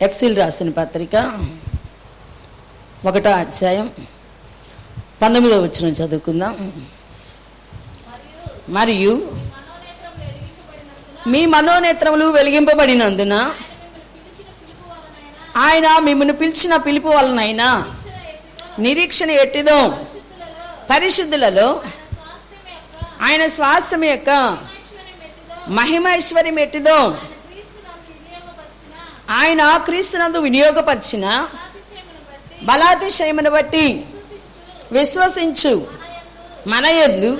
ఎఫ్సిల్ రాసిన పత్రిక ఒకటో అధ్యాయం పంతొమ్మిదో వచ్చిన చదువుకుందాం. మరియు మీ మనోనేత్రములు వెలిగింపబడినందున ఆయన మిమ్మల్ని పిలిచిన పిలుపు వలనైనా నిరీక్షణ ఎట్టిదో పరిశుద్ధులలో ఆయన స్వాస్థ్యం యొక్క మహిమైశ్వర్యం ఎట్టిదో ఆయన క్రీస్తునందు వినియోగపరిచిన బలాతిశయమును బట్టి విశ్వసించు. మన ఎందు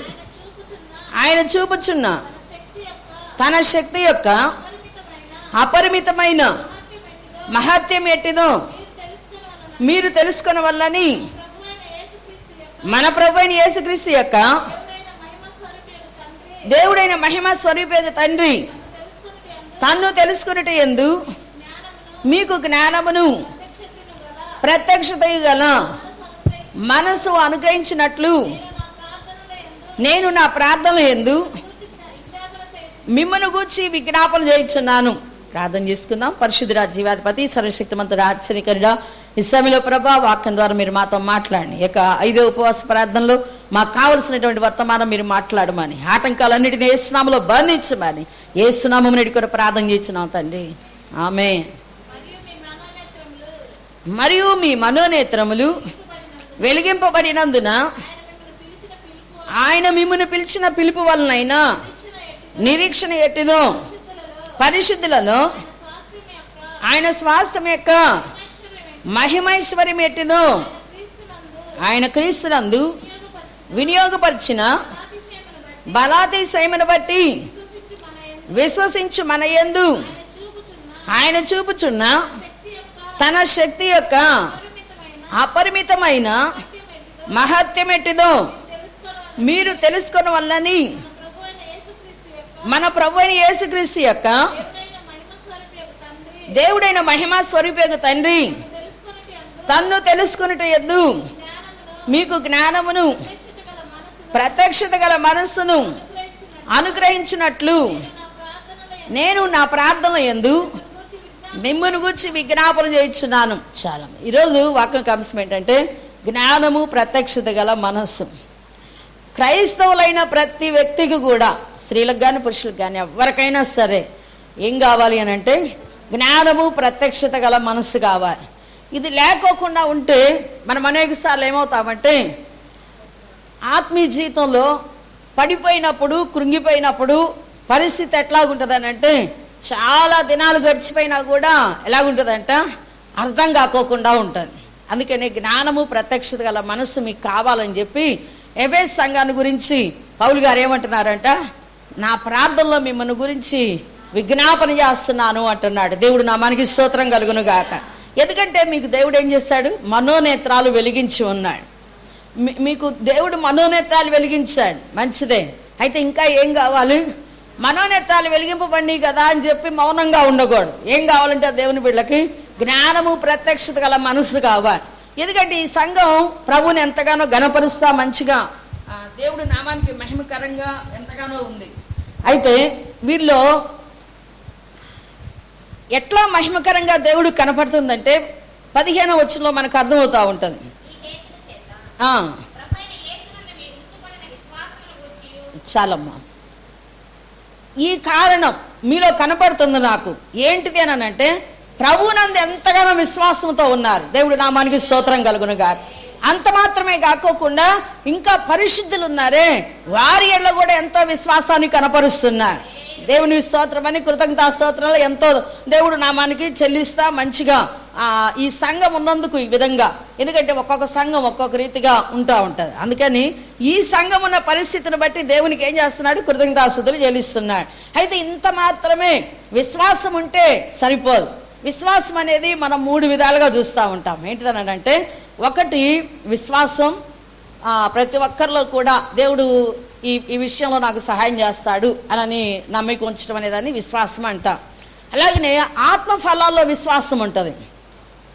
ఆయన చూపుచున్న తన శక్తి యొక్క అపరిమితమైన మహత్యం ఎట్టిదో మీరు తెలుసుకున్న వల్లని మన ప్రభుని యేసుక్రీస్తు యొక్క దేవుడైన మహిమ స్వరూపేగ తండ్రి తన్ను తెలుసుకున్నట్టు ఎందు మీకు జ్ఞానమును ప్రత్యక్షత గల మనసు అనుగ్రహించినట్లు నేను నా ప్రార్థన ఎందు మిమ్మల్ని గూర్చి విజ్ఞాపన చేయించున్నాను. ప్రార్థన చేసుకుందాం. పరిశుద్ధురా జీవాధిపతి సర్వశక్తిమంతుడు ఆశ్చర్యకరుడా ఈ సమయంలో ప్రభా వాక్యం ద్వారా మీరు మాతో మాట్లాడండి. ఇక ఐదో ఉపవాస ప్రార్థనలో మాకు కావలసినటువంటి వర్తమానం మీరు మాట్లాడమని ఆటంకాలన్నిటిని ఏ స్నామంలో బంధించమని ఏ స్నామం నేటి కూడా ప్రార్థన చేస్తున్నాం తండ్రి. ఆమె మరియు మీ మనోనేత్రములు వెలిగింపబడినందున ఆయన మిమ్మల్ని పిలిచిన పిలుపు వలనైనా నిరీక్షణ ఎట్టిదో పరిశుద్ధులలో ఆయన స్వాస్థ్యం యొక్క మహిమైశ్వర్యం ఎట్టిదో ఆయన క్రీస్తునందు వినియోగపరిచిన బలాతిశయమును బట్టి విశ్వసించు మన యందు ఆయన చూపుచున్న తన శక్తి యొక్క అపరిమితమైన మహత్యం ఎట్టిదో మీరు తెలుసుకున్న వల్లని మన ప్రభు అయిన యేసుక్రీస్తు యొక్క దేవుడైన మహిమా స్వరూపేగ తండ్రి. తన్ను తెలుసుకున్నట్టు ఎద్దు. మీకు జ్ఞానమును ప్రత్యక్షత గల మనస్సును అనుగ్రహించినట్లు నేను నా ప్రార్థన ఎందు మిమ్మల్ని గురించి విజ్ఞాపన చేయించున్నాను. చాలా. ఈరోజు వాక్యం అంశం ఏంటంటే జ్ఞానము ప్రత్యక్షత గల మనస్సు. క్రైస్తవులైన ప్రతి వ్యక్తికి కూడా స్త్రీలకు కానీ పురుషులకు కానీ ఎవరికైనా సరే ఏం కావాలి అని అంటే జ్ఞానము ప్రత్యక్షత గల మనస్సు కావాలి. ఇది లేకోకుండా ఉంటే మనం అనేక సార్లు ఏమవుతామంటే ఆత్మీయ జీవితంలో పడిపోయినప్పుడు కృంగిపోయినప్పుడు పరిస్థితి ఎట్లాగుంటుందని అంటే చాలా దినాలు గడిచిపోయినా కూడా ఎలాగుంటుందంట? అర్థం కాకోకుండా ఉంటుంది. అందుకని జ్ఞానము ప్రత్యక్షత గల మనస్సు మీకు కావాలని చెప్పి ఎబే సంఘాన్ని గురించి పౌలు గారు ఏమంటున్నారంట? నా ప్రార్థనలో మిమ్మల్ని గురించి విజ్ఞాపన చేస్తున్నాను అంటున్నాడు. దేవుడు నామానికి స్తోత్రం కలుగును గాక ఎందుకంటే మీకు దేవుడు ఏం చేస్తాడు? మనోనేత్రాలు వెలిగించి ఉన్నాడు. మీకు దేవుడు మనోనేత్రాలు వెలిగించాడు. మంచిదే. అయితే ఇంకా ఏం కావాలి? మనోనేత్రాలు వెలిగింపబడి కదా అని చెప్పి మౌనంగా ఉండకూడదు. ఏం కావాలంటే దేవుని బిడ్డకి జ్ఞానము ప్రత్యక్షత గల మనసు కావాలి. ఎందుకంటే ఈ సంఘం ప్రభుని ఎంతగానో గణపరుస్తా మంచిగా దేవుడి నామానికి మహిమకరంగా ఎంతగానో ఉంది. అయితే వీరిలో ఎట్లా మహిమకరంగా దేవుడు కనపడుతుందంటే పదిహేనో వచ్చంలో మనకు అర్థమవుతా ఉంటుంది. చాలమ్మా. ఈ కారణం మీలో కనపడుతుంది నాకు. ఏంటిది అని అంటే ప్రభునందు ఎంతగానో విశ్వాసంతో ఉన్నారు. దేవుడు నామానికి స్తోత్రం కలుగును గారు అంత మాత్రమే కాకోకుండా ఇంకా పరిశుద్ధులు ఉన్నారే వారి ఎళ్ళ కూడా ఎంతో విశ్వాసాన్ని కనపరుస్తున్నారు. దేవుని స్తోత్రం అని కృతజ్ఞతా ఎంతో దేవుడు నామానికి చెల్లిస్తా మంచిగా ఈ సంఘం ఉన్నందుకు ఈ విధంగా. ఎందుకంటే ఒక్కొక్క సంఘం ఒక్కొక్క రీతిగా ఉంటా ఉంటుంది. అందుకని ఈ సంఘం ఉన్న పరిస్థితిని బట్టి దేవునికి ఏం చేస్తున్నాడు? కృతజ్ఞతాస్తుతులు చెల్లిస్తున్నాడు. అయితే ఇంత మాత్రమే విశ్వాసం ఉంటే సరిపోదు. విశ్వాసం అనేది మనం మూడు విధాలుగా చూస్తూ ఉంటాం. ఏంటిదనంటే ఒకటి విశ్వాసం. ప్రతి ఒక్కరిలో కూడా దేవుడు ఈ ఈ విషయంలో నాకు సహాయం చేస్తాడు అని నమ్మిక ఉంచడం అనేదాన్ని విశ్వాసం అంటాం. అలాగనే ఆత్మ ఫలాల్లో విశ్వాసం ఉంటుంది.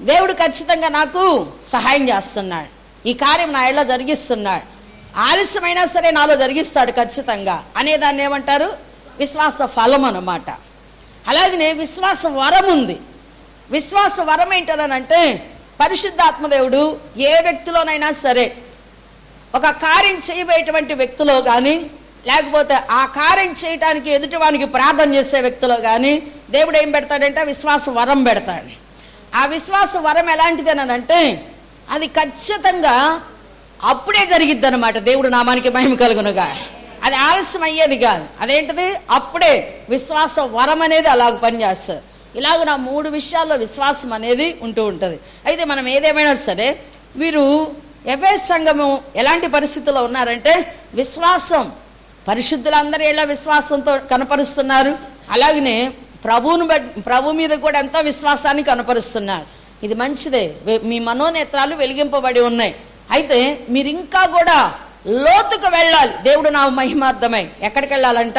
దేవుడు ఖచ్చితంగా నాకు సహాయం చేస్తున్నాడు. ఈ కార్యం నా ఇళ్ళ జరిగిస్తున్నాడు. ఆలస్యమైనా సరే నాలో జరిగిస్తాడు ఖచ్చితంగా. అనేదాన్ని ఏమంటారు? విశ్వాస ఫలం అన్నమాట. అలాగనే విశ్వాస వరం ఉంది. విశ్వాస వరం ఏంటనంటే పరిశుద్ధాత్మదేవుడు ఏ వ్యక్తిలోనైనా సరే ఒక కార్యం చేయబోయేటువంటి వ్యక్తిలో కానీ లేకపోతే ఆ కార్యం చేయటానికి ఎదుటివానికి ప్రార్థన చేసే వ్యక్తిలో కానీ దేవుడు ఏం పెడతాడంటే? విశ్వాస వరం పెడతాడు. ఆ విశ్వాస వరం ఎలాంటిది అంటే అది ఖచ్చితంగా అప్పుడే జరిగిద్ది అనమాట దేవుడు నామానికి మహిమ కలుగునుగా. అది ఆలస్యం అయ్యేది కాదు. అదేంటిది? అప్పుడే విశ్వాస వరం అనేది అలాగ పనిచేస్తుంది. ఇలాగ నా మూడు విషయాల్లో విశ్వాసం అనేది ఉంటూ ఉంటుంది. అయితే మనం ఏదేమైనా సరే వీరు ఎఫ్ఎస్ సంఘము ఎలాంటి పరిస్థితుల్లో ఉన్నారంటే విశ్వాసం పరిశుద్ధులందరూ ఎలా విశ్వాసంతో కనపరుస్తున్నారు? అలాగనే ప్రభువును బట్ ప్రభు మీద కూడా ఎంతో విశ్వాసాన్ని కనపరుస్తున్నాడు ఇది మంచిదే. మీ మనోనేత్రాలు వెలిగింపబడి ఉన్నాయి. అయితే మీరు ఇంకా కూడా లోతుకు వెళ్ళాలి. దేవుడు నా మహిమార్థమై. ఎక్కడికి వెళ్ళాలంట?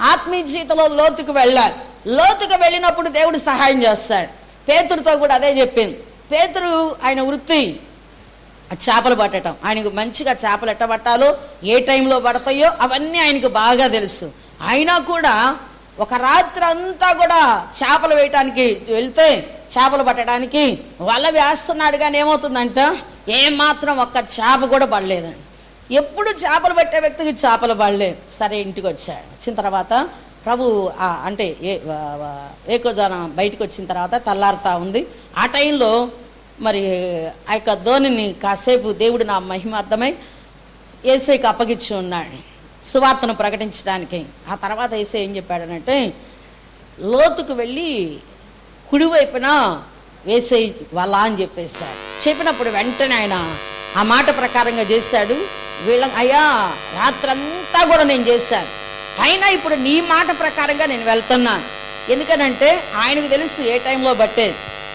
ఆత్మీయ జీవితంలో లోతుకు వెళ్ళాలి. లోతుకు వెళ్ళినప్పుడు దేవుడు సహాయం చేస్తాడు. పేతుడితో కూడా అదే చెప్పింది. పేతురు ఆయన వృత్తి చేపలు పట్టడం. ఆయనకు మంచిగా చేపలు ఎట్ట పట్టాలో ఏ టైంలో పడతాయో అవన్నీ ఆయనకు బాగా తెలుసు. అయినా కూడా ఒక రాత్రి అంతా కూడా చేపలు వేయటానికి వెళ్తే చేపలు పట్టడానికి వల వేస్తున్నాడు కానీ ఏమవుతుందంట? ఏమాత్రం ఒక్క చేప కూడా పడలేదండి ఎప్పుడు చేపలు పట్టే వ్యక్తికి చేపలు పడలేదు సరే ఇంటికి వచ్చాడు. వచ్చిన తర్వాత ప్రభు అంటే ఏ ఏకోజాన బయటకు వచ్చిన తర్వాత తెల్లారుతా ఉంది. ఆ టైంలో మరి ఆ యొక్క ధోనిని కాసేపు దేవుడు నా మహిమార్థమై ఏసైకి అప్పగిచ్చి ఉన్నాడు. సువార్తను ప్రకటించడానికి. ఆ తర్వాత వేసే ఏం చెప్పాడనంటే లోతుకు వెళ్ళి కుడివైపున వేసే వాళ్ళ అని చెప్పేశాడు చెప్పినప్పుడు వెంటనే ఆయన ఆ మాట ప్రకారంగా చేశాడు. వీళ్ళ అయ్యా రాత్రంతా కూడా నేను చేశాను. అయినా ఇప్పుడు నీ మాట ప్రకారంగా నేను వెళ్తున్నాను. ఎందుకనంటే ఆయనకు తెలుసు ఏ టైంలో పట్టేది.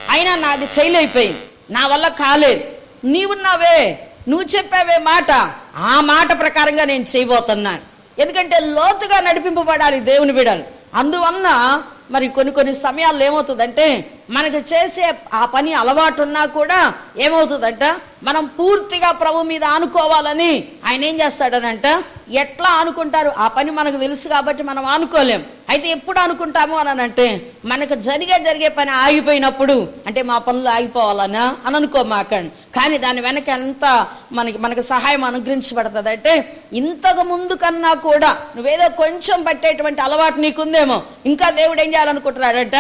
అయినా నాది ఫెయిల్ అయిపోయింది. నా వల్ల కాలేదు. నీవున్నావే. నువ్వు చెప్పావే మాట. ఆ మాట ప్రకారంగా నేను చేయబోతున్నాను. ఎందుకంటే లోతుగా నడిపింపబడాలి దేవుని బిడలు. అందువలన మరి కొన్ని కొన్ని సమయాల్లో ఏమవుతుందంటే మనకు చేసే ఆ పని అలవాటు ఉన్నా కూడా ఏమవుతుందంట మనం పూర్తిగా ప్రభు మీద ఆనుకోవాలని ఆయన ఏం చేస్తాడనంట ఎట్లా అనుకుంటారు? ఆ పని మనకు తెలుసు కాబట్టి మనం అనుకోలేం. అయితే ఎప్పుడు అనుకుంటాము అని అంటే మనకు జరిగే జరిగే పని ఆగిపోయినప్పుడు అంటే మా పనులు ఆగిపోవాలనా? అని అనుకోమాకండి కానీ దాని వెనక ఎంత మనకి మనకు సహాయం అనుగ్రహించబడుతుంది అంటే ఇంతకు ముందు కన్నా కూడా నువ్వేదో కొంచెం పట్టేటువంటి అలవాటు నీకుందేమో. ఇంకా దేవుడు ఏం చేయాలనుకుంటున్నాడంట?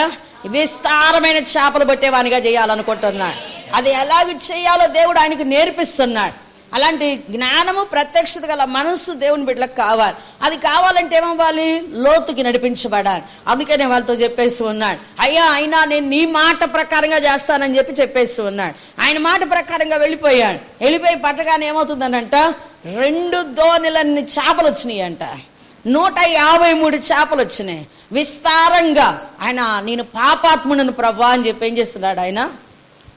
విస్తారమైన చేపలు పట్టేవానిగా చేయాలనుకుంటున్నాడు. అది ఎలాగ చేయాలో దేవుడు ఆయనకు నేర్పిస్తున్నాడు. అలాంటి జ్ఞానము ప్రత్యక్షత గల మనస్సు దేవుని బిడ్డలకు కావాలి. అది కావాలంటే ఏమవ్వాలి? లోతుకి నడిపించబడాలి. అందుకనే వాళ్ళతో చెప్పేసి ఉన్నాడు అయ్యా అయినా నేను నీ మాట ప్రకారంగా చేస్తానని చెప్పి చెప్పేసి ఉన్నాడు ఆయన మాట ప్రకారంగా వెళ్ళిపోయాడు. వెళ్ళిపోయి పట్టగానే ఏమవుతుందనంట? రెండు దోణిలన్ని చేపలు వచ్చినాయి అంట. నూట యాభై మూడు చేపలు వచ్చినాయి విస్తారంగా. ఆయన నేను పాపాత్ముడను ప్రభా అని చెప్పి ఏం చేస్తున్నాడు ఆయన?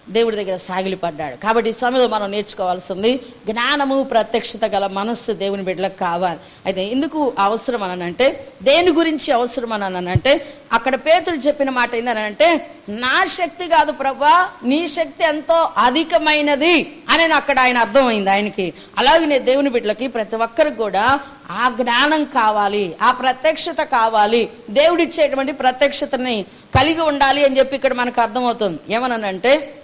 దేవుడి దగ్గర సాగిలిపడ్డాడు కాబట్టి ఈ సమయంలో మనం నేర్చుకోవాల్సింది జ్ఞానము ప్రత్యక్షత గల మనస్సు దేవుని బిడ్డలకు కావాలి. అయితే ఎందుకు అవసరం అని అంటే దేని గురించి అవసరం అనంటే అక్కడ పేతుడు చెప్పిన మాట ఏంటంటే నా శక్తి కాదు ప్రభా నీ శక్తి ఎంతో అధికమైనది అని అక్కడ ఆయన అర్థమైంది ఆయనకి. అలాగే దేవుని బిడ్డలకి ప్రతి ఒక్కరికి కూడా ఆ జ్ఞానం కావాలి ఆ ప్రత్యక్షత కావాలి. దేవుడిచ్చేటువంటి ప్రత్యక్షతని కలిగి ఉండాలి అని చెప్పి ఇక్కడ మనకు అర్థమవుతుంది. ఏమనంటే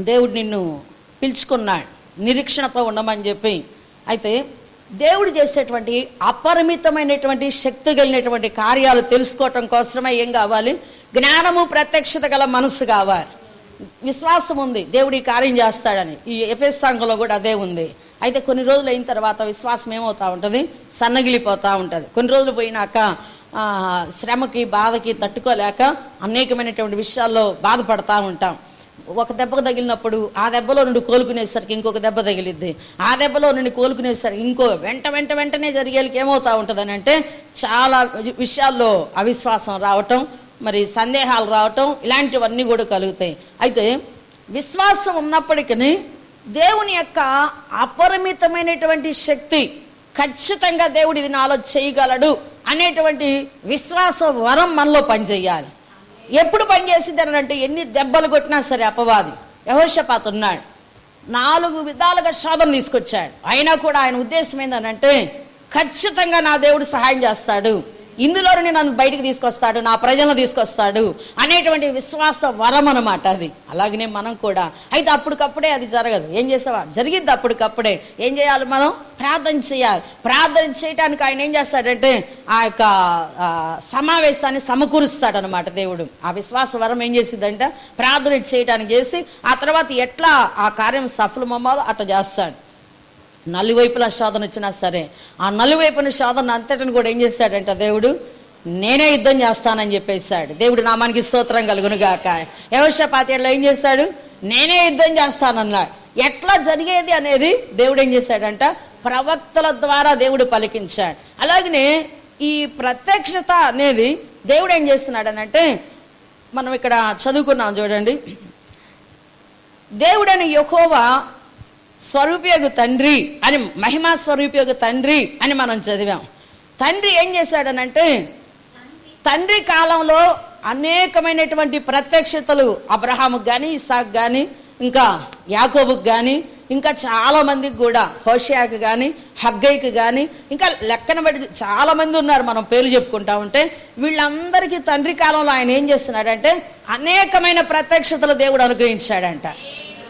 దేవుడు నిన్ను పిలుచుకున్నాడు. నిరీక్షణతో ఉండమని చెప్పి. అయితే దేవుడు చేసేటువంటి అపరిమితమైనటువంటి శక్తి కలిగినటువంటి కార్యాలు తెలుసుకోవటం కోసమే ఏం కావాలి? జ్ఞానము ప్రత్యక్షత గల మనసు కావాలి. విశ్వాసం ఉంది దేవుడు ఈ కార్యం చేస్తాడని. ఈ ఎఫ్ఎస్ కూడా అదే ఉంది. అయితే కొన్ని రోజులు అయిన తర్వాత విశ్వాసం ఏమవుతా ఉంటుంది? సన్నగిలిపోతూ ఉంటుంది. కొన్ని రోజులు పోయినాక శ్రమకి బాధకి తట్టుకోలేక అనేకమైనటువంటి విషయాల్లో బాధపడతా ఉంటాం. ఒక దెబ్బకు తగిలినప్పుడు ఆ దెబ్బలో నుండి కోలుకునేసరికి ఇంకొక దెబ్బ తగిలిద్ది. ఆ దెబ్బలో నుండి కోలుకునేసరికి ఇంకో వెంట వెంట వెంటనే జరిగేకి ఏమవుతా ఉంటుందని అంటే చాలా విషయాల్లో అవిశ్వాసం రావటం మరి సందేహాలు రావటం ఇలాంటివన్నీ కూడా కలుగుతాయి. అయితే విశ్వాసం ఉన్నప్పటికీ దేవుని యొక్క అపరిమితమైనటువంటి శక్తి ఖచ్చితంగా దేవుడు ఇది నాలో చేయగలడు అనేటువంటి విశ్వాస వరం మనలో పనిచేయాలి. ఎప్పుడు పనిచేసింది అని అంటే ఎన్ని దెబ్బలు కొట్టినా సరే అపవాది యహోషపాత్ ఉన్నాడు. నాలుగు విధాలుగా శోధన తీసుకొచ్చాడు. అయినా కూడా ఆయన ఉద్దేశం ఏంటంటే ఖచ్చితంగా నా దేవుడు సహాయం చేస్తాడు. ఇందులోనే నన్ను బయటికి తీసుకొస్తాడు నా ప్రజలను తీసుకొస్తాడు అనేటువంటి విశ్వాస వరం అనమాట అది. అలాగనే మనం కూడా. అయితే అప్పటికప్పుడే అది జరగదు. ఏం చేసావా జరిగింది అప్పటికప్పుడే. ఏం చేయాలి మనం? ప్రార్థన చేయాలి. ప్రార్థన చేయడానికి ఆయన ఏం చేస్తాడంటే ఆ యొక్క సమావేశాన్ని సమకూరుస్తాడు అనమాట దేవుడు. ఆ విశ్వాస వరం ఏం చేసిందంటే ప్రార్థన చేయడానికి చేసి ఆ తర్వాత ఎట్లా ఆ కార్యం సఫలమమ్మాలో అట్లా చేస్తాడు. నలువైపుల శోధన వచ్చినా సరే ఆ నలువైపున శోధన అంతటిని కూడా ఏం చేశాడంట దేవుడు? నేనే యుద్ధం చేస్తానని చెప్పేశాడు. దేవుడు నామానికి స్తోత్రం కలుగును గాక యవశపాతేళ్ళు ఏం చేశాడు? నేనే యుద్ధం చేస్తానన్నాడు. ఎట్లా జరిగేది అనేది దేవుడు ఏం చేశాడంట? ప్రవక్తల ద్వారా దేవుడు పలికించాడు. అలాగనే ఈ ప్రత్యక్షత అనేది దేవుడు ఏం చేస్తున్నాడు అంటే మనం ఇక్కడ చదువుకున్నాం చూడండి. దేవుడని యహోవా స్వరూపయోగు తండ్రి అని మహిమా స్వరూపయోగు తండ్రి అని మనం చదివాం. తండ్రి ఏం చేశాడనంటే తండ్రి కాలంలో అనేకమైనటువంటి ప్రత్యక్షతలు అబ్రహాముకు కానీ ఇసాక్ కానీ ఇంకా యాకోబుకు కానీ ఇంకా చాలా మందికి కూడా హోషియాకి కానీ హగ్గైకి కానీ ఇంకా లెక్కన బట్టి చాలా మంది ఉన్నారు మనం పేర్లు చెప్పుకుంటా ఉంటే. వీళ్ళందరికీ తండ్రి కాలంలో ఆయన ఏం చేస్తున్నాడంటే అనేకమైన ప్రత్యక్షతలు దేవుడు అనుగ్రహించాడంట.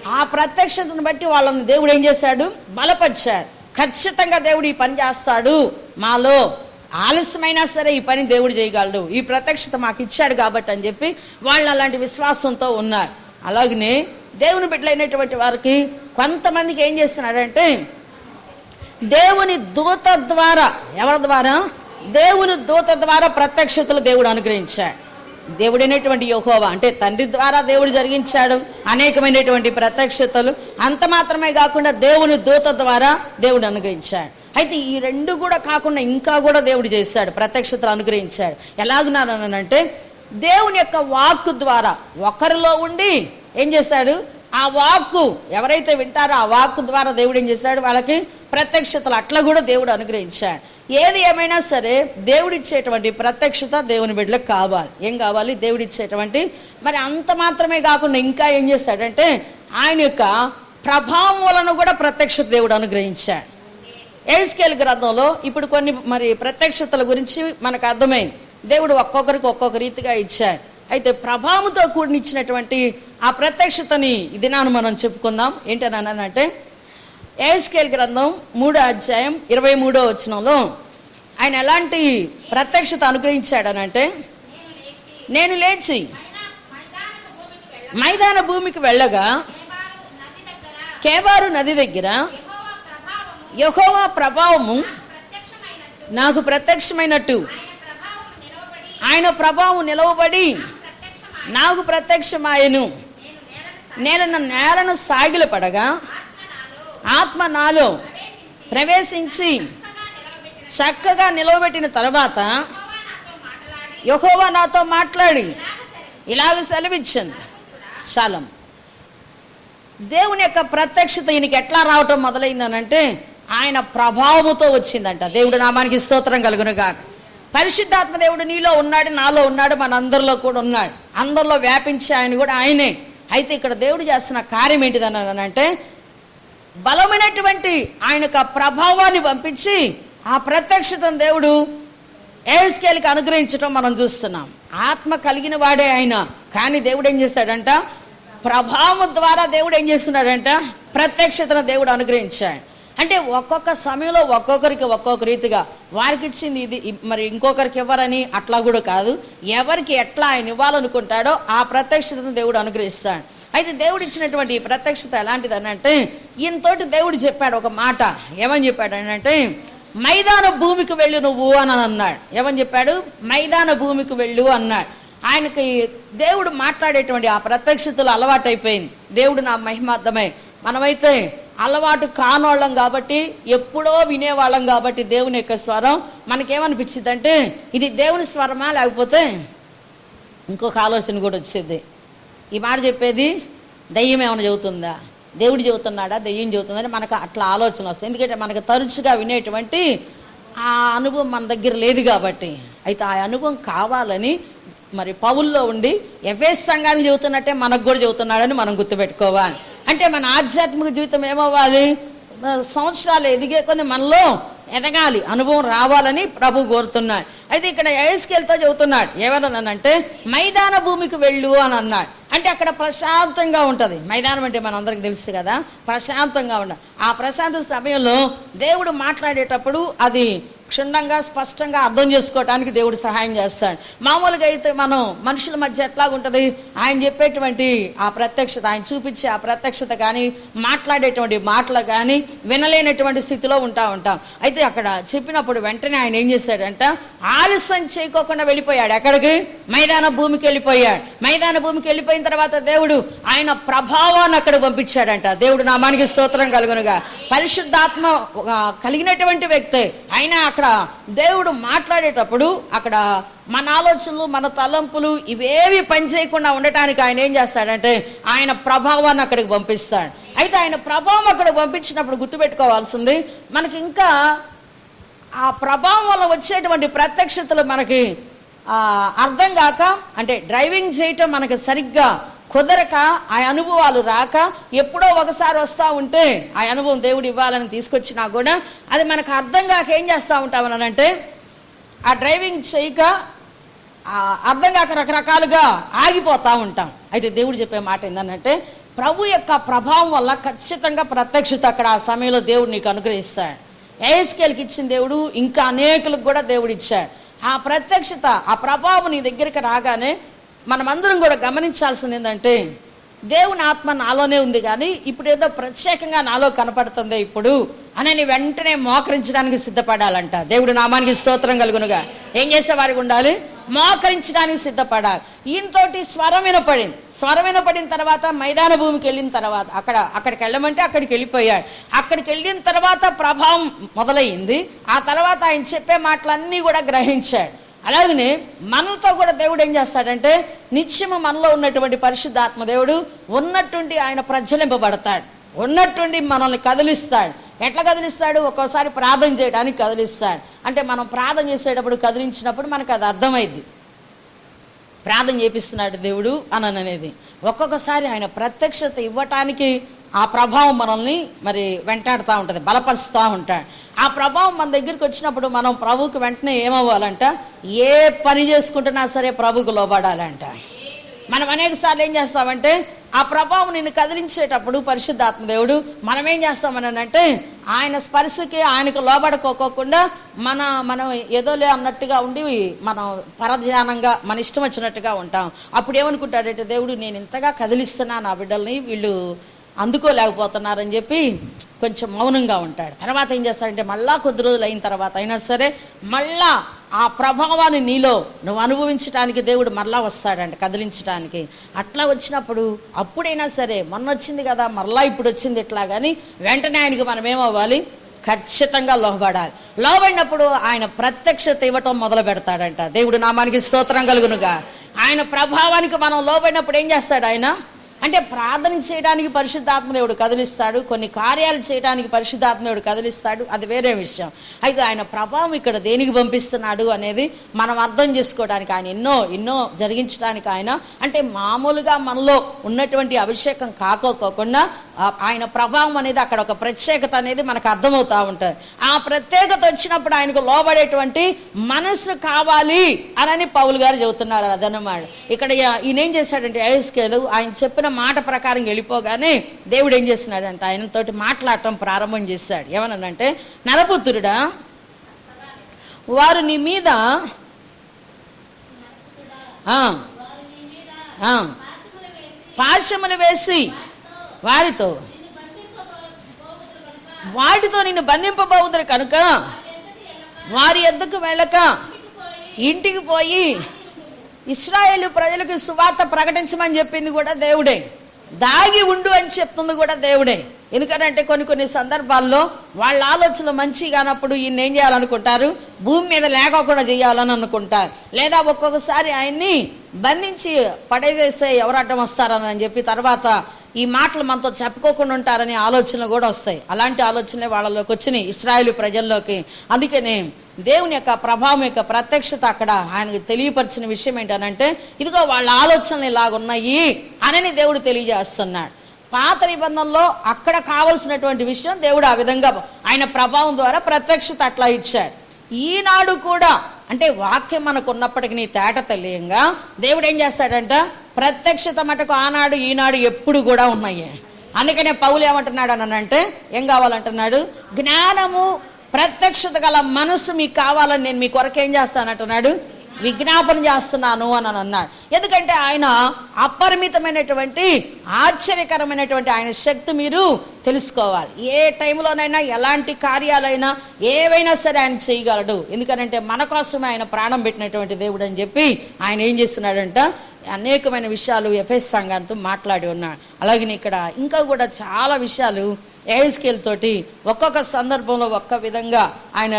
ఆ ప్రత్యక్షతను బట్టి వాళ్ళని దేవుడు ఏం చేశాడు? బలపరిచాడు. ఖచ్చితంగా దేవుడు ఈ పని చేస్తాడు. మాలో ఆలస్యమైనా సరే ఈ పని దేవుడు చేయగలడు. ఈ ప్రత్యక్షత మాకు ఇచ్చాడు కాబట్టి అని చెప్పి వాళ్ళు అలాంటి విశ్వాసంతో ఉన్నారు. అలాగనే దేవుని బిడ్డలైనటువంటి వారికి కొంతమందికి ఏం చేస్తున్నాడంటే దేవుని దూత ద్వారా ఎవరి ద్వారా? దేవుని దూత ద్వారా ప్రత్యక్షతలు దేవుడు అనుగ్రహించాడు. దేవుడైనటువంటి యోహోవా అంటే తండ్రి ద్వారా దేవుడు జరిగించాడు అనేకమైనటువంటి ప్రత్యక్షతలు. అంత మాత్రమే కాకుండా దేవుని దూత ద్వారా దేవుడు అనుగ్రహించాడు. అయితే ఈ రెండు కూడా కాకుండా ఇంకా కూడా దేవుడు చేశాడు ప్రత్యక్షతలు అనుగ్రహించాడు. ఎలాగున్నానంటే దేవుని యొక్క వాక్కు ద్వారా ఒకరిలో ఉండి ఏం చేశాడు? ఆ వాక్కు ఎవరైతే వింటారో ఆ వాక్కు ద్వారా దేవుడు ఏం చేశాడు? వాళ్ళకి ప్రత్యక్షతలు అట్లా కూడా దేవుడు అనుగ్రహించాడు. ఏది ఏమైనా సరే దేవుడిచ్చేటువంటి ప్రత్యక్షత దేవుని బిడ్డలకు కావాలి. ఏం కావాలి? దేవుడిచ్చేటువంటి మరి అంత మాత్రమే కాకుండా ఇంకా ఏం చేశాడంటే ఆయన యొక్క ప్రభావం వలన కూడా ప్రత్యక్షత దేవుడు అనుగ్రహించాడు. ఏస్కేల్ గ్రంథంలో ఇప్పుడు కొన్ని మరి ప్రత్యక్షతల గురించి మనకు అర్థమైంది. దేవుడు ఒక్కొక్కరికి ఒక్కొక్క రీతిగా ఇచ్చాడు. అయితే ప్రభావంతో కూడిన ఇచ్చినటువంటి ఆ ప్రత్యక్షతని దినాన్ని మనం చెప్పుకుందాం. ఏంటనంటే ఏస్కేల్ గ్రంథం మూడో అధ్యాయం ఇరవై మూడో వచనంలో ఆయన ఎలాంటి ప్రత్యక్షత అనుగ్రహించాడనంటే నేను లేచి మైదాన భూమికి వెళ్ళగా కేవారు నది దగ్గర యెహోవా ప్రభావము నాకు ప్రత్యక్షమైనట్టు. ఆయన ప్రభావం నిలవబడి నాకు ప్రత్యక్షమాయను. నేను నా నేలను సాగిలపడగా పడగా ఆత్మ నాలో ప్రవేశించి చక్కగా నిలవబెట్టిన తర్వాత యహోవా నాతో మాట్లాడి ఇలాగ సెలవిచ్చాను. చాలం దేవుని యొక్క ప్రత్యక్షత ఈయనకి ఎట్లా రావటం మొదలైందనంటే ఆయన ప్రభావముతో వచ్చిందంట. దేవుడు నామానికి స్తోత్రం కలుగునుగా పరిశుద్ధాత్మ దేవుడు నీలో ఉన్నాడు నాలో ఉన్నాడు మన అందరిలో కూడా ఉన్నాడు. అందరిలో వ్యాపించి ఆయన కూడా ఆయనే. అయితే ఇక్కడ దేవుడు చేస్తున్న కార్యం ఏంటిదని అంటే బలమైనటువంటి ఆయన యొక్క ప్రభావాన్ని పంపించి ఆ ప్రత్యక్షతను దేవుడు ఏస్కేల్కి అనుగ్రహించడం మనం చూస్తున్నాం. ఆత్మ కలిగిన వాడే ఆయన. కానీ దేవుడు ఏం చేస్తాడంట? ప్రభావం ద్వారా దేవుడు ఏం చేస్తున్నాడంట? ప్రత్యక్షతను దేవుడు అనుగ్రహించాడు. అంటే ఒక్కొక్క సమయంలో ఒక్కొక్కరికి ఒక్కొక్క రీతిగా. వారికి ఇచ్చింది ఇది మరి ఇంకొకరికి ఇవ్వరని అట్లా కూడా కాదు. ఎవరికి ఎట్లా ఆయన ఇవ్వాలనుకుంటాడో ఆ ప్రత్యక్షతను దేవుడు అనుగ్రహిస్తాడు. అయితే దేవుడు ఇచ్చినటువంటి ఈ ప్రత్యక్షత ఎలాంటిది అంటే ఈయనతోటి దేవుడు చెప్పాడు ఒక మాట. ఏమని చెప్పాడు అంటే మైదాన భూమికి వెళ్ళు నువ్వు అని అన్నాడు. ఏమని చెప్పాడు? మైదాన భూమికి వెళ్ళు అన్నాడు. ఆయనకి దేవుడు మాట్లాడేటువంటి ఆ ప్రత్యక్షతలు అలవాటైపోయింది. దేవుడు నా మహిమార్థమై మనమైతే అలవాటు కానోళ్ళం కాబట్టి ఎప్పుడో వినేవాళ్ళం కాబట్టి దేవుని యొక్క స్వరం మనకేమనిపించింది అంటే ఇది దేవుని స్వరమా లేకపోతే ఇంకొక ఆలోచన కూడా వచ్చేది. ఈ మాట చెప్పేది దయ్యం ఏమైనా చెబుతుందా? దేవుడు చెబుతున్నాడా? దయ్యం చెబుతుందని మనకు అట్లా ఆలోచన వస్తుంది. ఎందుకంటే మనకు తరచుగా వినేటువంటి ఆ అనుభవం మన దగ్గర లేదు కాబట్టి. అయితే ఆ అనుభవం కావాలని మరి పౌల్లో ఉండి ఎఫ్ఎస్ సంఘానికి చెబుతున్నట్టే మనకు కూడా చెబుతున్నాడని మనం గుర్తుపెట్టుకోవాలి. అంటే మన ఆధ్యాత్మిక జీవితం ఏమవ్వాలి? సంవత్సరాలు ఎదిగే కొన్ని మనలో ఎదగాలి. అనుభవం రావాలని ప్రభు కోరుతున్నాడు. అయితే ఇక్కడ ఎస్కేల్తో చెబుతున్నాడు. ఏమన్నానంటే మైదాన భూమికి వెళ్ళు అని అన్నాడు. అంటే అక్కడ ప్రశాంతంగా ఉంటుంది. మైదానం అంటే మన అందరికి తెలుసు కదా. ప్రశాంతంగా ఉండాలి ఆ ప్రశాంత సమయంలో దేవుడు మాట్లాడేటప్పుడు అది క్షుణ్ణంగా స్పష్టంగా అర్థం చేసుకోవటానికి దేవుడు సహాయం చేస్తాడు. మామూలుగా అయితే మనం మనుషుల మధ్య ఎట్లాగుంటది? ఆయన చెప్పేటువంటి ఆ ప్రత్యక్షత ఆయన చూపించే ఆ ప్రత్యక్షత కానీ మాట్లాడేటువంటి మాటలు కానీ వినలేనటువంటి స్థితిలో ఉంటా ఉంటాం. అయితే అక్కడ చెప్పినప్పుడు వెంటనే ఆయన ఏం చేశాడంట? ఆలస్యం చేయకోకుండా వెళ్ళిపోయాడు. ఎక్కడికి? మైదాన భూమికి వెళ్ళిపోయాడు. మైదాన భూమికి వెళ్ళిపోయిన తర్వాత దేవుడు ఆయన ప్రభావాన్ని అక్కడ పంపించాడంట. దేవుడు నామానికి స్తోత్రం కలుగునుగా. పరిశుద్ధాత్మ కలిగినటువంటి వ్యక్తి. ఆయన అక్కడ దేవుడు మాట్లాడేటప్పుడు అక్కడ మన ఆలోచనలు మన తలంపులు ఇవేవి పనిచేయకుండా ఉండటానికి ఆయన ఏం చేస్తాడంటే ఆయన ప్రభావాన్ని అక్కడికి పంపిస్తాడు. అయితే ఆయన ప్రభావం అక్కడ పంపించినప్పుడు గుర్తుపెట్టుకోవాల్సింది మనకి ఇంకా ఆ ప్రభావం వల్ల వచ్చేటువంటి ప్రత్యక్షతలు మనకి అర్థం కాక అంటే డ్రైవింగ్ చేయటం మనకి సరిగ్గా కుదరక ఆ అనుభవాలు రాక ఎప్పుడో ఒకసారి వస్తూ ఉంటే ఆ అనుభవం దేవుడు ఇవ్వాలని తీసుకొచ్చినా కూడా అది మనకు అర్థం కాక ఏం చేస్తూ ఉంటామని అంటే ఆ డ్రైవింగ్ చేయక అర్థం కాక రకరకాలుగా ఆగిపోతూ ఉంటాం. అయితే దేవుడు చెప్పే మాట ఏంటంటే ప్రభు యొక్క ప్రభావం వల్ల ఖచ్చితంగా ప్రత్యక్షత అక్కడ ఆ సమయంలో దేవుడు నీకు అనుగ్రహిస్తాడు. ఏఎస్కేల్కి ఇచ్చిన దేవుడు ఇంకా అనేకులకు కూడా దేవుడు ఇచ్చాడు. ఆ ప్రత్యక్షత ఆ ప్రభావం నీ దగ్గరికి రాగానే మనమందరం కూడా గమనించాల్సింది ఏంటంటే దేవుని ఆత్మ నాలోనే ఉంది కానీ ఇప్పుడు ఏదో ప్రత్యేకంగా నాలో కనపడుతుంది ఇప్పుడు అని వెంటనే మోకరించడానికి సిద్ధపడాలంట. దేవుడు నామానికి స్తోత్రం కలుగునుగా. ఏం చేసేవారికి ఉండాలి? మోకరించడానికి సిద్ధపడాలి. ఈయనతోటి స్వరం వినపడింది. స్వరం వినపడిన తర్వాత మైదాన భూమికి వెళ్ళిన తర్వాత అక్కడ అక్కడికి వెళ్ళమంటే అక్కడికి వెళ్ళిపోయాడు. అక్కడికి వెళ్ళిన తర్వాత ప్రభావం మొదలయ్యింది. ఆ తర్వాత ఆయన చెప్పే మాటలన్నీ కూడా గ్రహించాడు. అలాగనే మనతో కూడా దేవుడు ఏం చేస్తాడంటే నిత్యము మనలో ఉన్నటువంటి పరిశుద్ధాత్మ దేవుడు ఉన్నట్టుండి ఆయన ప్రజ్వలింపబడతాడు. ఉన్నట్టుండి మనల్ని కదిలిస్తాడు. ఎట్లా కదిలిస్తాడు? ఒక్కోసారి ప్రార్థన చేయడానికి కదిలిస్తాడు. అంటే మనం ప్రార్థన చేసేటప్పుడు కదిలించినప్పుడు మనకు అది అర్థమైంది ప్రార్థన చేపిస్తున్నాడు దేవుడు అని అనేది ఒక్కొక్కసారి ఆయన ప్రత్యక్షత ఇవ్వటానికి ఆ ప్రభావం మనల్ని మరి వెంటాడుతూ ఉంటుంది బలపరుస్తూ ఉంటాడు ఆ ప్రభావం మన దగ్గరికి వచ్చినప్పుడు మనం ప్రభువుకి వెంటనే ఏమవ్వాలంట? ఏ పని చేసుకుంటున్నా సరే ప్రభుకు లోబడాలంట. మనం అనేక సార్లు ఏం చేస్తామంటే ఆ ప్రభావం నిన్ను కదిలించేటప్పుడు పరిశుద్ధాత్మ దేవుడు మనం ఏం చేస్తామని అంటే ఆయన స్పర్శకి ఆయనకు లోబడుకోకోకుండా మన మనం ఏదోలే అన్నట్టుగా ఉండి మనం పరధ్యానంగా మన ఇష్టం వచ్చినట్టుగా ఉంటాం. అప్పుడు ఏమనుకుంటాడంటే దేవుడు నేను ఇంతగా కదిలిస్తున్నా నా బిడ్డల్ని వీళ్ళు అందుకోలేకపోతున్నారని చెప్పి కొంచెం మౌనంగా ఉంటాడు. తర్వాత ఏం చేస్తాడంటే మళ్ళా కొద్ది రోజులు అయిన తర్వాత అయినా సరే మళ్ళా ఆ ప్రభావాన్ని నీలో నువ్వు అనుభవించడానికి దేవుడు మరలా వస్తాడంట కదిలించడానికి అట్లా వచ్చినప్పుడు అప్పుడైనా సరే మొన్న వచ్చింది కదా మరలా ఇప్పుడు వచ్చింది ఇట్లా కానీ వెంటనే ఆయనకి మనం ఏమవ్వాలి? ఖచ్చితంగా లోబడాలి. లోబడినప్పుడు ఆయన ప్రత్యక్షత ఇవ్వటం మొదలు పెడతాడంట. దేవుడు నామానికి స్తోత్రం కలుగునుగా. ఆయన ప్రభావానికి మనం లోబడినప్పుడు ఏం చేస్తాడు ఆయన? అంటే ప్రార్థన చేయడానికి పరిశుద్ధాత్మదేవుడు కదిలిస్తాడు కొన్ని కార్యాలు చేయడానికి పరిశుద్ధాత్మదేవుడు కదిలిస్తాడు అది వేరే విషయం. అయితే ఆయన ప్రభావం ఇక్కడ దేనికి పంపిస్తున్నాడు అనేది మనం అర్థం చేసుకోవడానికి ఆయన ఎన్నో ఎన్నో జరిగించడానికి ఆయన అంటే మామూలుగా మనలో ఉన్నటువంటి అభిషేకం కాకోకోకుండా ఆయన ప్రభావం అనేది అక్కడ ఒక ప్రత్యేకత అనేది మనకు అర్థమవుతా ఉంటుంది. ఆ ప్రత్యేకత వచ్చినప్పుడు ఆయనకు లోబడేటువంటి మనసు కావాలి అనని పౌలు గారు చెబుతున్నారు అదనమాట ఇక్కడ ఈయన ఏం చేశాడంటే ఐఎస్కేలు ఆయన చెప్పిన మాట ప్రకారం వెళ్ళిపోగానే దేవుడు ఏం చేస్తున్నాడంటే ఆయనతోటి మాట్లాడటం ప్రారంభం చేశాడు ఏమనంటే నరపుత్రుడా వారు నీ మీద ఆ, పాశములు వేసి వారితో. వాటితో నిన్ను బంధింపబోదురు కనుక వారి ఎద్దకు వెళ్ళక ఇంటికి పోయి ఇస్రాయేల్ ప్రజలకు సువార్త ప్రకటించమని చెప్పింది కూడా దేవుడే. దాగి ఉండు అని చెప్తుంది కూడా దేవుడే. ఎందుకంటే కొన్ని కొన్ని సందర్భాల్లో వాళ్ళ ఆలోచనలు మంచి కానప్పుడు ఈయన ఏం చేయాలనుకుంటారు? భూమి మీద లేకోకుండా చేయాలని అనుకుంటారు. లేదా ఒక్కొక్కసారి ఆయన్ని బంధించి పడేసేస్తే ఎవరు వస్తారని చెప్పి తర్వాత ఈ మాటలు మనతో చెప్పుకోకుండా ఉంటారనే ఆలోచనలు కూడా వస్తాయి. అలాంటి ఆలోచనలే వాళ్ళలోకి వచ్చినాయి ఇస్రాయేల్ ప్రజల్లోకి. అందుకనే దేవుని యొక్క ప్రభావం యొక్క ప్రత్యక్షత అక్కడ ఆయనకు తెలియపరిచిన విషయం ఏంటనంటే ఇదిగో వాళ్ళ ఆలోచనలు ఇలాగున్నాయి అని దేవుడు తెలియజేస్తున్నాడు. పాత నిబంధనలో అక్కడ కావలసినటువంటి విషయం దేవుడు ఆ విధంగా ఆయన ప్రభావం ద్వారా ప్రత్యక్షత అట్లా ఇచ్చాడు. ఈనాడు కూడా అంటే వాక్యం మనకు ఉన్నప్పటికీ నీ తేట తెలియంగా దేవుడు ఏం చేస్తాడంట? ప్రత్యక్షత మటుకు ఆనాడు ఈనాడు ఎప్పుడు కూడా ఉన్నాయి. అందుకనే పౌలు ఏమంటున్నాడు అని అంటే ఏం కావాలంటున్నాడు? జ్ఞానము ప్రత్యక్షత గల మనసు మీకు కావాలని నేను మీ కొరకు ఏం చేస్తానంటున్నాడు విజ్ఞాపన చేస్తున్నాను అని అన్నాడు. ఎందుకంటే ఆయన అపరిమితమైనటువంటి ఆశ్చర్యకరమైనటువంటి ఆయన శక్తి మీరు తెలుసుకోవాలి. ఏ టైంలోనైనా ఎలాంటి కార్యాలైనా ఏవైనా సరే ఆయన చేయగలడు. ఎందుకనంటే మన కోసమే ఆయన ప్రాణం పెట్టినటువంటి దేవుడు అని చెప్పి ఆయన ఏం చేస్తున్నాడంట అనేకమైన విషయాలు ఎఫ్ఎస్ సంఘంతో మాట్లాడి ఉన్నాడు. అలాగే ఇక్కడ ఇంకా కూడా చాలా విషయాలు ఏఎస్కేల్ తోటి ఒక్కొక్క సందర్భంలో ఒక్క విధంగా ఆయన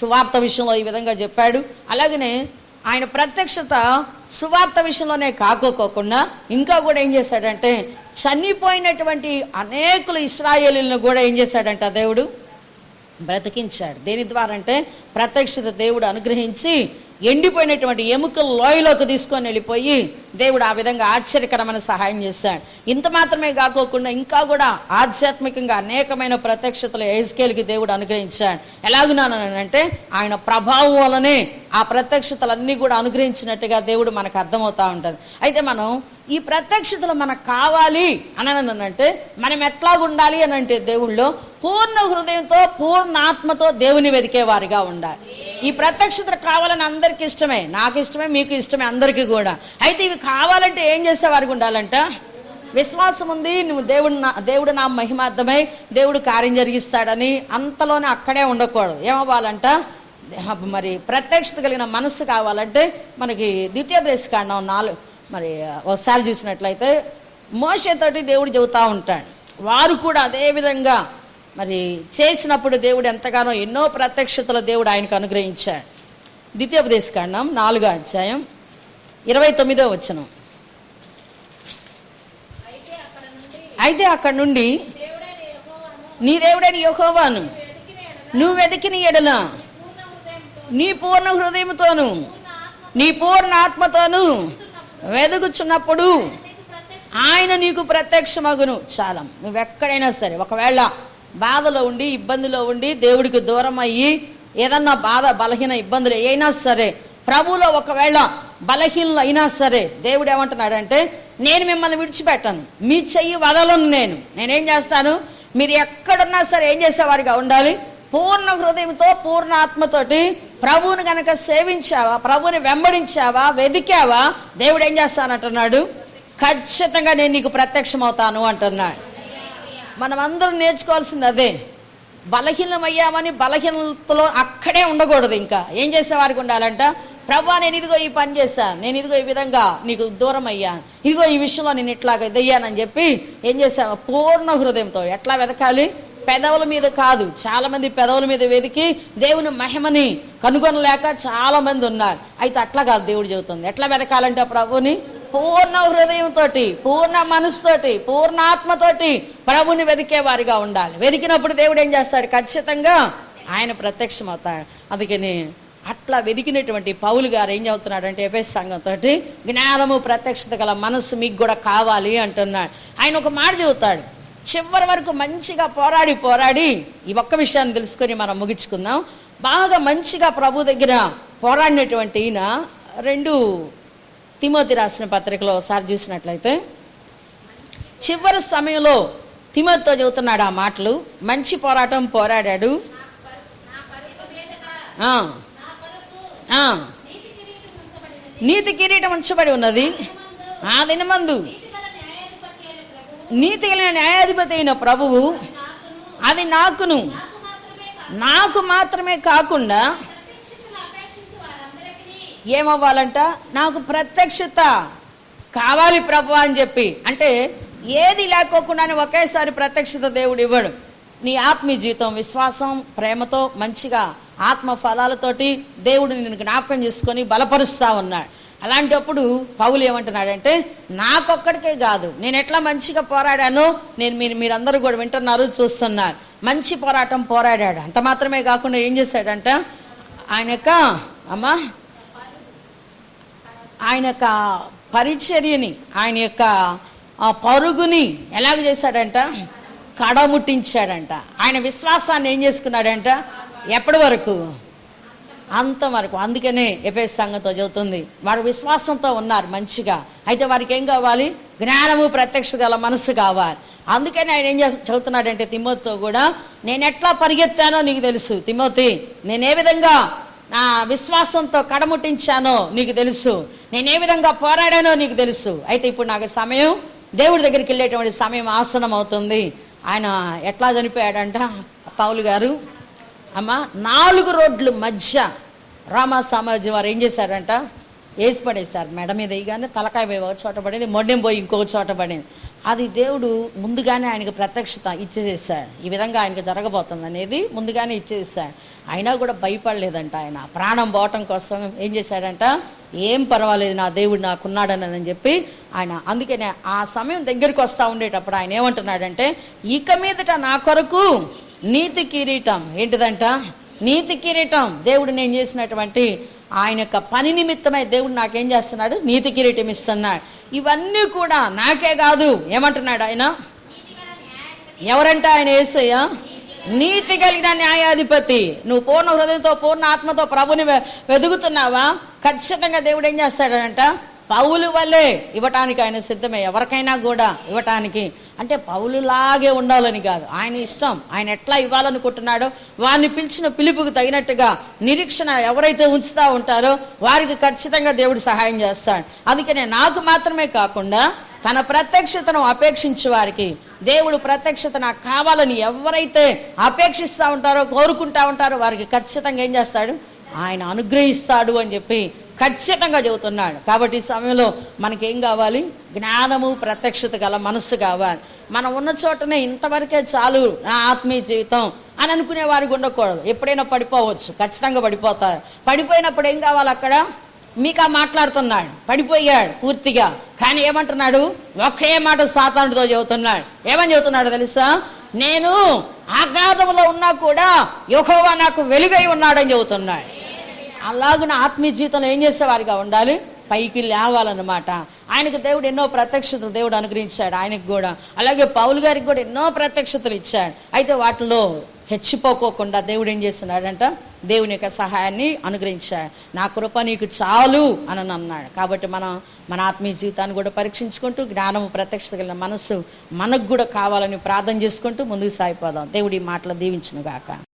సువార్త విషయంలో ఈ విధంగా చెప్పాడు. అలాగనే ఆయన ప్రత్యక్షత సువార్త విషయంలోనే కాకోకోకుండా ఇంకా కూడా ఏం చేశాడంటే చనిపోయినటువంటి అనేకులు ఇస్రాయేలీలను కూడా ఏం చేశాడంట దేవుడు? బ్రతికించాడు. దేని ద్వారా అంటే ప్రత్యక్షత దేవుడు అనుగ్రహించి ఎండిపోయినటువంటి ఎముకలు లోయలోకి తీసుకొని వెళ్ళిపోయి దేవుడు ఆ విధంగా ఆశ్చర్యకరమైన సహాయం చేశాడు. ఇంత మాత్రమే కాకోకుండా ఇంకా కూడా ఆధ్యాత్మికంగా అనేకమైన ప్రత్యక్షతలు ఏజ్కేల్కి దేవుడు అనుగ్రహించాడు. ఎలాగున్నానంటే ఆయన ప్రభావం వలనే ఆ ప్రత్యక్షతలన్నీ కూడా అనుగ్రహించినట్టుగా దేవుడు మనకు అర్థమవుతా ఉంటుంది. అయితే మనం ఈ ప్రత్యక్షతలు మనకు కావాలి అని అంటే మనం ఎట్లాగుండాలి అని అంటే దేవుళ్ళో పూర్ణ హృదయంతో పూర్ణ ఆత్మతో దేవుని వెతికే వారిగా ఉండాలి. ఈ ప్రత్యక్షతలు కావాలని అందరికీ ఇష్టమే నాకు ఇష్టమే మీకు ఇష్టమే అందరికీ కూడా. అయితే ఇవి కావాలంటే ఏం చేసేవారికి ఉండాలంట? విశ్వాసం ఉంది నువ్వు దేవుడు నా దేవుడు నా మహిమార్థమై దేవుడు కార్యం జరిగిస్తాడని అంతలోనే అక్కడే ఉండకూడదు. ఏమవ్వాలంట? మరి ప్రత్యక్షత కలిగిన మనస్సు కావాలంటే మనకి ద్వితీయ దేశకాండం నాలుగు మరి ఒకసారి చూసినట్లయితే మోసతోటి దేవుడు చెబుతూ ఉంటాడు. వారు కూడా అదే విధంగా మరి చేసినప్పుడు దేవుడు ఎంతగానో ఎన్నో ప్రత్యక్షతలు దేవుడు ఆయనకు అనుగ్రహించాడు. ద్వితీయోపదేశకాండం నాలుగో అధ్యాయం. ఇరవై తొమ్మిదో వచనం. అయితే అక్కడ నుండి నీ దేవుడైన యెహోవాను నువ్వు వెతికిన ఎడల నీ పూర్ణ హృదయంతోను నీ పూర్ణ ఆత్మతోను వెదుగుచున్నప్పుడు ఆయన నీకు ప్రత్యక్షమగును. చాలా. నువ్వెక్కడైనా సరే ఒకవేళ బాధలో ఉండి ఇబ్బందిలో ఉండి దేవుడికి దూరం అయ్యి ఏదన్నా బాధ బలహీన ఇబ్బందులు అయినా సరే ప్రభువులో ఒకవేళ బలహీనలు అయినా సరే దేవుడు ఏమంటున్నాడంటే నేను మిమ్మల్ని విడిచిపెట్టాను. మీ చెయ్యి వదలను నేను. నేనేం చేస్తాను? మీరు ఎక్కడున్నా సరే ఏం చేసేవారిగా ఉండాలి? పూర్ణ హృదయంతో పూర్ణ ఆత్మతోటి ప్రభువుని కనుక సేవించావా? ప్రభువుని వెంబడించావా? వెదికావా? దేవుడు ఏం చేస్తానంటున్నాడు? ఖచ్చితంగా నేను నీకు ప్రత్యక్షమవుతాను అంటున్నాడు. మనం అందరం నేర్చుకోవాల్సింది అదే. బలహీనమయ్యామని బలహీనతలో అక్కడే ఉండకూడదు ఇంకా. ఏం చేసేవారికి ఉండాలంట? ప్రభా నేను ఇదిగో ఈ పని చేశాను. నేను ఇదిగో ఈ విధంగా నీకు దూరం అయ్యాను. ఇదిగో ఈ విషయంలో నేను ఇట్లాగ ఇదయ్యానని చెప్పి ఏం చేశావు? పూర్ణ హృదయంతో ఎట్లా వెతకాలి? పెదవుల మీద కాదు చాలా మంది పెదవుల మీద వెతికి దేవుని మహిమని కనుగొనలేక చాలా మంది ఉన్నారు. అయితే అట్లా కాదు దేవుడు చెబుతుంది. ఎట్లా వెతకాలంటే ఆ ప్రభుని? పూర్ణ హృదయంతోటి పూర్ణ మనసుతోటి పూర్ణ ఆత్మతోటి ప్రభుని వెతికే వారిగా ఉండాలి. వెతికినప్పుడు దేవుడు ఏం చేస్తాడు? ఖచ్చితంగా ఆయన ప్రత్యక్షం అవుతాడు అందుకని అట్లా వెదికినటువంటి పౌలు గారు ఏం చెబుతున్నాడంటే ఎఫెస్ సంఘంతో జ్ఞానము ప్రత్యక్షత గల మనస్సు మీకు కూడా కావాలి అంటున్నాడు. ఆయన ఒక మాట చెబుతాడు. చివరి వరకు మంచిగా పోరాడి పోరాడి ఈ ఒక్క విషయాన్ని తెలుసుకొని మనం ముగించుకుందాం. బాగా మంచిగా ప్రభు దగ్గర పోరాడినటువంటి ఈయన రెండు తిమోతి రాసిన పత్రికలో ఒకసారి చూసినట్లయితే చివరి సమయంలో తిమోతితో చెబుతున్నాడు ఆ మాటలు. మంచి పోరాటం పోరాడాడు. నీతి కిరీటం ఉంచబడి ఉన్నది. ఆ దినమందు నీతి కలిగిన న్యాయాధిపతి అయిన ప్రభువు అది నాకును నాకు మాత్రమే కాకుండా ఏమవ్వాలంట? నాకు ప్రత్యక్షత కావాలి ప్రభు అని చెప్పి. అంటే ఏది లేకోకుండానే ఒకేసారి ప్రత్యక్షత దేవుడు ఇవ్వడు. నీ ఆత్మీయ జీవితం విశ్వాసం ప్రేమతో మంచిగా ఆత్మ ఫలాలతోటి దేవుడు నిన్ను జ్ఞాపకం చేసుకొని బలపరుస్తా ఉన్నాడు. అలాంటప్పుడు పౌలు ఏమంటున్నాడంటే నాకొక్కడికే కాదు నేను ఎట్లా మంచిగా పోరాడానో నేను మీరు మీరందరూ కూడా వింటున్నారు చూస్తున్నారు. మంచి పోరాటం పోరాడాడు. అంత మాత్రమే కాకుండా ఏం చేశాడంట? ఆయన యొక్క అమ్మా ఆయన యొక్క పరిచర్యని ఆయన యొక్క పరుగుని ఎలాగ చేశాడంట? కడముట్టించాడంట. ఆయన విశ్వాసాన్ని ఏం చేసుకున్నాడంట? ఎప్పటి వరకు? అంత వరకు. అందుకనే ఎఫ్ఎస్ సంఘంతో చెబుతుంది. వారు విశ్వాసంతో ఉన్నారు మంచిగా. అయితే వారికి ఏం కావాలి? జ్ఞానము ప్రత్యక్ష గల మనసు కావాలి. అందుకని ఆయన ఏం చేస్తా చదువుతున్నాడంటే తిమ్మతితో కూడా నేను ఎట్లా పరిగెత్తానో నీకు తెలుసు తిమ్మతి. నేను ఏ విధంగా నా విశ్వాసంతో కడముట్టించానో నీకు తెలుసు. నేను ఏ విధంగా పోరాడానో నీకు తెలుసు. అయితే ఇప్పుడు నాకు సమయం. దేవుడి దగ్గరికి వెళ్ళేటువంటి సమయం ఆసనం అవుతుంది ఆయన ఎట్లా చనిపోయాడంట? పౌలు గారు అమ్మ నాలుగు రోడ్లు మధ్య రామా సామాజీ వారు ఏం చేశారంట? వేసి పడేశారు. మెడ మీద వేయగానే తలకాయ పోయి ఒక చోట పడింది మొండెం పోయి ఇంకొక చోట పడింది. అది దేవుడు ముందుగానే ఆయనకు ప్రత్యక్షత ఇచ్చేసేసాడు. ఈ విధంగా ఆయనకు జరగబోతుంది అనేది ముందుగానే ఇచ్చేసాడు అయినా కూడా భయపడలేదంట ఆయన. ప్రాణం పోవటం కోసం ఏం చేశాడంట? ఏం పర్వాలేదు నా దేవుడు నాకున్నాడని అని చెప్పి ఆయన అందుకనే ఆ సమయం దగ్గరికి వస్తూ ఉండేటప్పుడు ఆయన ఏమంటున్నాడంటే ఇక మీదట నా కొరకు నీతి కిరీటం. ఏంటిదంట? నీతి కిరీటం. దేవుడు నేను చేసినటువంటి ఆయన యొక్క పని నిమిత్తమై దేవుడు నాకేం చేస్తున్నాడు? నీతి కిరీటం ఇస్తున్నాడు. ఇవన్నీ కూడా నాకే కాదు. ఏమంటున్నాడు ఆయన? ఎవరంటే ఆయన ఏసయ్య? నీతి కలిగిన న్యాయాధిపతి. నువ్వు పూర్ణ హృదయంతో పూర్ణ ఆత్మతో ప్రభుని వెదుగుతున్నావా? ఖచ్చితంగా దేవుడు ఏం చేస్తాడంట? పౌలు వల్లే ఇవ్వటానికి ఆయన సిద్ధమే. ఎవరికైనా కూడా ఇవ్వటానికి అంటే పౌలులాగే ఉండాలని కాదు. ఆయన ఇష్టం. ఆయన ఎట్లా ఇవ్వాలనుకుంటున్నాడో వారిని పిలిచిన పిలుపుకు తగినట్టుగా నిరీక్షణ ఎవరైతే ఉంచుతా ఉంటారో వారికి ఖచ్చితంగా దేవుడు సహాయం చేస్తాడు. అందుకనే నాకు మాత్రమే కాకుండా తన ప్రత్యక్షతను అపేక్షించే వారికి దేవుడు ప్రత్యక్షత నాకు కావాలని ఎవరైతే అపేక్షిస్తూ ఉంటారో కోరుకుంటా ఉంటారో వారికి ఖచ్చితంగా ఏం చేస్తాడు? ఆయన అనుగ్రహిస్తాడు అని చెప్పి ఖచ్చితంగా చెబుతున్నాడు. కాబట్టి ఈ సమయంలో మనకేం కావాలి? జ్ఞానము ప్రత్యక్షత గల మనస్సు కావాలి. మనం ఉన్న చోటనే ఇంతవరకే చాలు నా ఆత్మీయ జీవితం అని అనుకునే వారికి ఉండకూడదు. ఎప్పుడైనా పడిపోవచ్చు. ఖచ్చితంగా పడిపోతారు. పడిపోయినప్పుడు ఏం కావాలి అక్కడ? మీకా మాట్లాడుతున్నాడు. పడిపోయాడు పూర్తిగా. కానీ ఏమంటున్నాడు? ఒకే మాట సాతానుడితో చెబుతున్నాడు. ఏమని చెబుతున్నాడు తెలుసా? నేను ఆఘాతంలో ఉన్నా కూడా యహోవా నాకు వెలుగై ఉన్నాడని చెబుతున్నాడు. అలాగున ఆత్మీయ జీవితంలో ఏం చేసేవారిగా ఉండాలి? పైకి లేవాలన్నమాట. ఆయనకు దేవుడు ఎన్నో ప్రత్యక్షతలు దేవుడు అనుగ్రహించాడు ఆయనకు కూడా. అలాగే పౌలు గారికి కూడా ఎన్నో ప్రత్యక్షతలు ఇచ్చాడు. అయితే వాటిలో హెచ్చిపోకోకుండా దేవుడు ఏం చేస్తున్నాడంట? దేవుని యొక్క సహాయాన్ని అనుగ్రహించాడు. నా కృప నీకు చాలు అని అన్నాడు. కాబట్టి మనం మన ఆత్మీయ జీవితాన్ని కూడా పరీక్షించుకుంటూ జ్ఞానము ప్రత్యక్షత కలిగిన మనసు మనకు కూడా కావాలని ప్రార్థన చేసుకుంటూ ముందుకు సాగిపోదాం. దేవుడి మాటలు దీవించును గాక